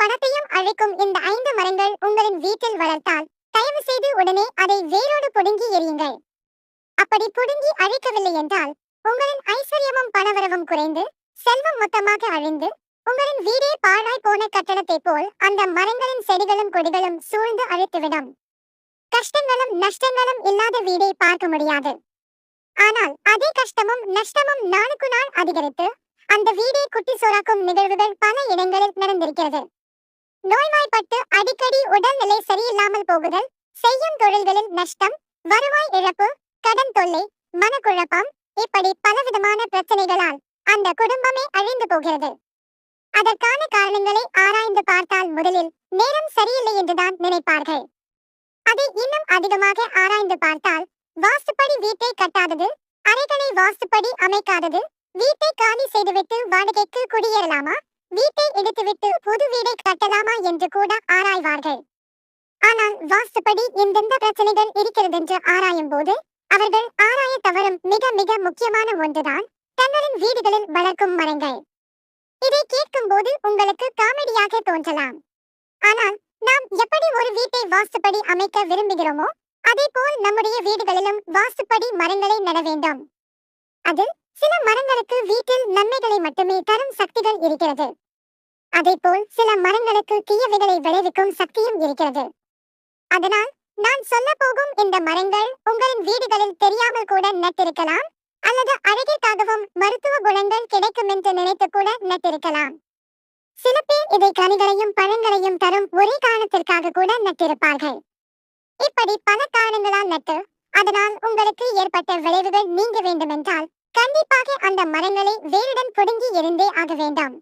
பணத்தையும் அழிக்கும் இந்த ஐந்து மரங்கள் உங்களின் வீட்டில் வளர்த்தால் தயவு செய்து உடனே அதை வேரோடு புடுங்கி எறியுங்கள். அப்படி புடுங்கி அழிக்கவில்லை என்றால் உங்களின் ஐஸ்வர்யமும் பணவரவும் குறைந்து செல்வம் மொத்தமாக அழிந்து உங்களின் வீடே பாழாய் போன கட்டணத்தை போல் அந்த மரங்களின் செடிகளும் கொடிகளும் சூழ்ந்து அழித்துவிடும். கஷ்டங்களும் நஷ்டங்களும் இல்லாத வீடை பார்க்க முடியாது. ஆனால் அதே கஷ்டமும் நஷ்டமும் நாளுக்கு நாள் அதிகரித்து அந்த வீடை குட்டி சோறாக்கும் நிகழ்வுகள் பல இடங்களில் நடந்திருக்கிறது. நோய்வாய்ப்பட்டு அடிக்கடி உடல்நிலை சரியில்லாமல் போகுதல் செய்யும் தொழில்களில் நஷ்டம் வருவாய் இழப்பு கடன் தொல்லை மனக்குழப்பம் இப்படி பலவிதமான பிரச்சனைகளால் அந்த குடும்பமே அழிந்து போகிறது. அதற்கான காரணங்களை ஆராய்ந்து பார்த்தால் முதலில் நேரம் சரியில்லை என்றுதான் நினைப்பார்கள். அதை இன்னும் அதிகமாக ஆராய்ந்து பார்த்தால் வாஸ்துப்படி வீட்டை கட்டாதது அறைகளை வாஸ்துப்படி அமைக்காதது வீட்டை காலி செய்துவிட்டு வாடகைக்கு குடியேறலாமா? வீட்டை இடித்துவிட்டு புது வீடை கட்டலாமா என்று கூட ஆராய்வார்கள். ஆனால் வாஸ்துப்படி எந்தெந்த பிரச்சனைகள் இருக்கிறதென்று ஆராயும் போது அவர்கள் ஆராய தவறும் மிக மிக முக்கியமான ஒன்றுதான் தங்களின் வீடுகளில் வளர்க்கும் மரங்கள். இதை கேட்கும் போது உங்களுக்கு காமெடியாக தோன்றலாம். ஆனால் நாம் எப்படி ஒரு வீட்டை வாஸ்துப்படி அமைக்க விரும்புகிறோமோ அதே போல் நம்முடைய வீடுகளிலும் வாஸ்துப்படி மரங்களை நட வேண்டும். அதில் சில மரங்களுக்கு வீட்டில் நன்மைகளை மட்டுமே தரும் சக்திகள் இருக்கிறது. அதே போல் சில மரங்களுக்கு தீயவைகளை விளைவிக்கும் சக்தியும் இருக்கிறது. அதனால் நான் சொல்ல போகும் இந்த மரங்கள் உங்களின் வீடுகளில் தெரியாமல் கூட நட்டிருக்கலாம் அல்லது அழகிற்காகவும் மருத்துவ குணங்கள் கிடைக்கும் என்று நினைத்து கூட நட்டிருக்கலாம். சில பேர் இதை கனிகளையும் பழங்களையும் தரும் ஒரே காரணத்திற்காக கூட நட்டிருப்பார்கள். இப்படி பல காரணங்களால் நட்டு அதனால் உங்களுக்கு ஏற்பட்ட விளைவுகள் நீங்க வேண்டுமென்றால் கண்டிப்பாக அந்த மரங்களை வேருடன் புடுங்கி எரிந்தே ஆக வேண்டாம்.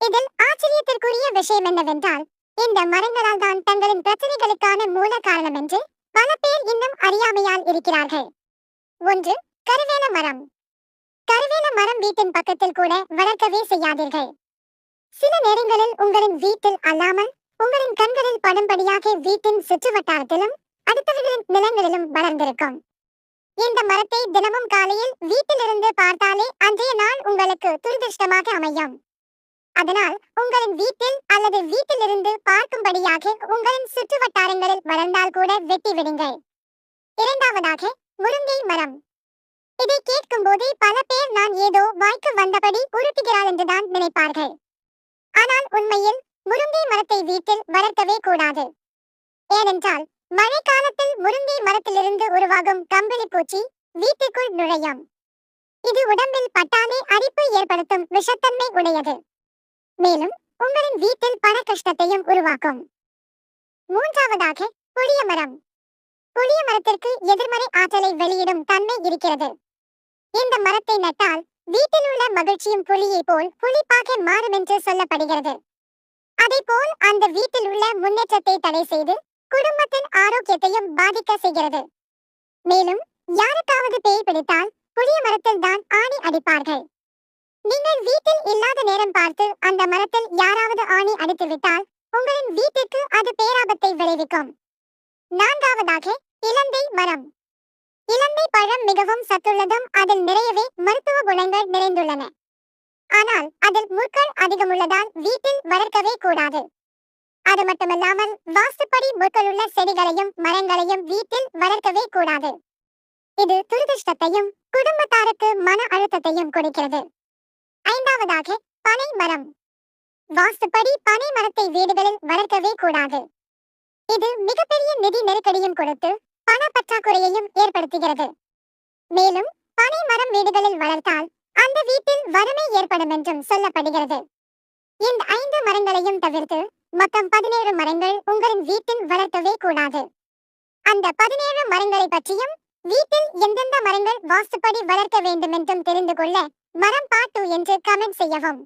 இதில் ஆச்சரியத்திற்குரிய விஷயம் என்னவென்றால் இந்த மரங்களால் தான் தங்களின் பிரச்சனைகளுக்கான மூல காரணம் என்று பல பேர் இன்னும் அறியாமையால் இருக்கிறார்கள். ஒன்று கருவேல மரம். கருவேல மரம் வீட்டின் பக்கத்தில் கூட வளர்க்கவே செய்யாதீர்கள். சில நேரங்களில் உங்களின் வீட்டில் அல்லாமல் உங்களின் கண்களில் படும்படியாக வீட்டின் சுற்றுவட்டாரத்திலும் அடுத்தவர்களின் நிலங்களிலும் வளர்ந்திருக்கும். இந்த மரத்தை தினமும் காலையில் வீட்டிலிருந்து பார்த்தாலே அன்றைய நாள் உங்களுக்கு துரதிருஷ்டமாக அமையும். அதனால் உங்களின் வீட்டில் அல்லது வீட்டிலிருந்து பார்க்கும்படியாக உங்களின் சுற்று வட்டாரங்களில் வளர்ந்தால் கூட வெட்டி விடுங்கள். இரண்டாவதாக முருங்கை மரம். இதை கேட்கும் போதே பல பேர் நான் ஏதோ வாய்க்கு வந்தபடி உருட்டுகிறாள் என்றுதான் நினைப்பார்கள். ஆனால் உண்மையில் முருங்கை மரத்தை வீட்டில் வளர்க்கவே கூடாது. ஏனென்றால் மழைக்காலத்தில் முருங்கை மரத்திலிருந்து உருவாகும் கம்பளி பூச்சி வீட்டுக்குள் நுழையும். இது உடம்பில் பட்டாலே அரிப்பு ஏற்படுத்தும் விஷத்தன்மை உடையது. மேலும் உங்களின் வீட்டில் பண கஷ்டத்தையும் உருவாக்கும். மூன்றாவதாக புளிய மரம். புளிய மரத்திற்கு எதிர்மறை ஆற்றலை வெளியிடும் தன்மை இருக்கிறது. இந்த மரத்தை நட்டால் வீட்டில் உள்ள மகிழ்ச்சியும் புலியை போல் புளிப்பாக மாறும் என்று சொல்லப்படுகிறது. அதேபோல் அந்த வீட்டில் உள்ள முன்னேற்றத்தை தடை செய்து குடும்பத்தின் ஆரோக்கியத்தையும் பாதிக்க செய்கிறது. மேலும் யாருக்காவது பேய் பிடித்தால் புளிய மரத்தில் தான் ஆணி அடிப்பார்கள். நீங்கள் வீட்டில் இல்லாத நேரம் பார்த்து அந்த மரத்தில் யாராவது ஆணி அடித்து விட்டால் உங்களின் வீட்டிற்கு அது பேராபத்தை விளைவிக்கும். நான்காவதாக இலந்தை மரம். இலந்தை பழம் மிகவும் சத்துள்ளதும் அதில் நிறையவே மருத்துவ குணங்கள் நிறைந்துள்ளன. ஆனால் அதில் முற்கள் அதிகம் உள்ளதால் வீட்டில் வளர்க்கவே கூடாது. அது மட்டுமல்லாமல் வாஸ்துப்படி முற்களுள்ள செடிகளையும் மரங்களையும் வீட்டில் வளர்க்கவே கூடாது. இது துரதிருஷ்டத்தையும் குடும்பத்தாருக்கு மன அழுத்தத்தையும் கொடுக்கிறது. ஐந்தாவதாக பனை மரம். வாஸ்துப்படி பனை மரத்தை வீடுகளில் வளர்க்கவே கூடாது. இது மிகப்பெரிய நிதி நெருக்கடியும் கொடுத்து பண பற்றாக்குறையையும் ஏற்படுத்துகிறது. மேலும் பனை மரம் வீடுகளில் வளர்த்தால் அந்த வீட்டில் வறுமை ஏற்படும் என்றும் சொல்லப்படுகிறது. இந்த ஐந்து மரங்களையும் தவிர்த்து மொத்தம் பதினேழு மரங்கள் உங்களின் வீட்டில் வளர்க்கவே கூடாது. அந்த பதினேழு மரங்களை பற்றியும் வீட்டில் எந்தெந்த மரங்கள் வாஸ்துப்படி வளர்க்க வேண்டும் என்றும் தெரிந்து கொள்ள மரம் பாட்டு என்று கமெண்ட் செய்யவும்.